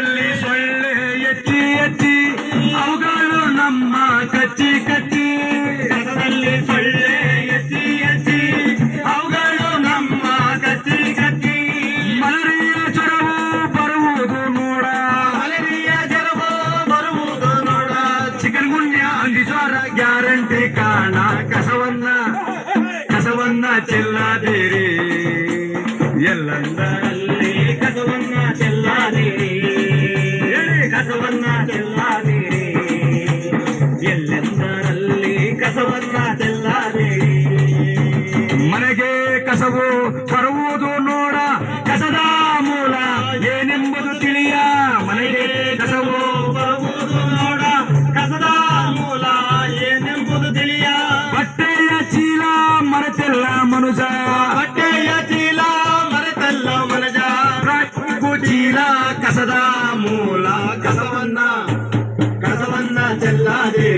ಸೊಳ್ಳೆ ಎಚ್ಚಿ ಎಚ್ಚಿ ಅವುಗಳು ನಮ್ಮ ಕಚ್ಚಿ ಕಚ್ಚಿ. ಕಸದಲ್ಲಿ ಸೊಳ್ಳೆ ಎಚ್ಚಿ ಎಚ್ಚಿ ಅವುಗಳು ನಮ್ಮ ಕಚ್ಚಿ ಕಚ್ಚಿ. ಮಲರಿಯ ಜ್ವರವು ಬರುವುದು ನೋಡ. ಮಲರಿಯ ಜ್ವರವು ಬರುವುದು ನೋಡ. ಚಿಕನ್ ಹಂದಿ ಜ್ವರ ಗ್ಯಾರಂಟಿ ಕಾಣ ಕಸವನ್ನ ಕಸವನ್ನ ಚೆಲ್ಲದಿರಿ. ಎಲ್ಲಂದರಲ್ಲಿ ಕಸವನ್ನ ಚೆಲ್ಲದಿರಿ ಮನೆಗೆ ಕಸವು ಬರುವುದು ಕಸದ ಮೂಲ ಕಸವನ್ನ ಕಸವನ್ನ ಚೆಲ್ಲಾದೆ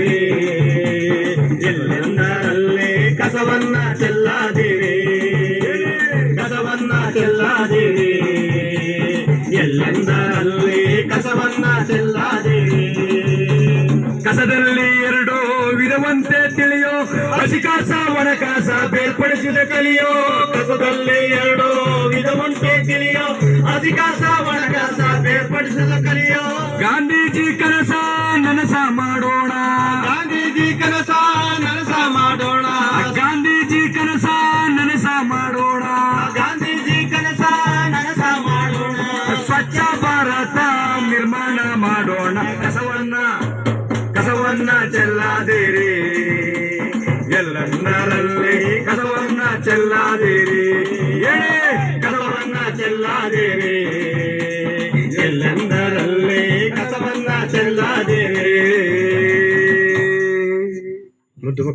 ಎಲ್ಲೆಂದರಲ್ಲೇ ಕಸವನ್ನ ಚೆಲ್ಲಾದಿರಿ? ಕಸವನ್ನ ಚೆಲ್ಲಾದಿರಿ. ಎಲ್ಲೆಂದರಲ್ಲಿ ಕಸವನ್ನ ಚೆಲ್ಲಾದೆ ಕಸದಲ್ಲಿ ಎರಡು ವಿಧವಂತೆ ತಿಳಿಯೋ, ಹಸಿ ಕಾಸ, ಒಣ ಕಾಸ ಬೇರ್ಪಡಿಸಿದ ಕಲಿಯೋ, ಕಸದಲ್ಲಿ ಎರಡು ವಿಧವಂತೆ ತಿಳಿಯೋ, ಹಸಿ ಗಾಂಧೀಜಿ ಕನಸ ನನಸ ಮಾಡೋಣ. ಗಾಂಧೀಜಿ ಕನಸ ನನಸ ಮಾಡೋಣ. ಗಾಂಧೀಜಿ ಕನಸ ನನಸ ಮಾಡೋಣ. ಗಾಂಧೀಜಿ ಕನಸ ನನಸ ಮಾಡೋಣ. ಸ್ವಚ್ಛ ಭಾರತ ನಿರ್ಮಾಣ ಮಾಡೋಣ. ಕಸವನ್ನ ಕಸವನ್ನ ಚೆಲ್ಲಾದಿರಿ. ಎಲ್ಲರಲ್ಲಿ ಕಸವನ್ನ ಚೆಲ್ಲಾದಿರಿ. ಏ ಕಸವನ್ನ ಚೆಲ್ಲದಿರಿ. no tengo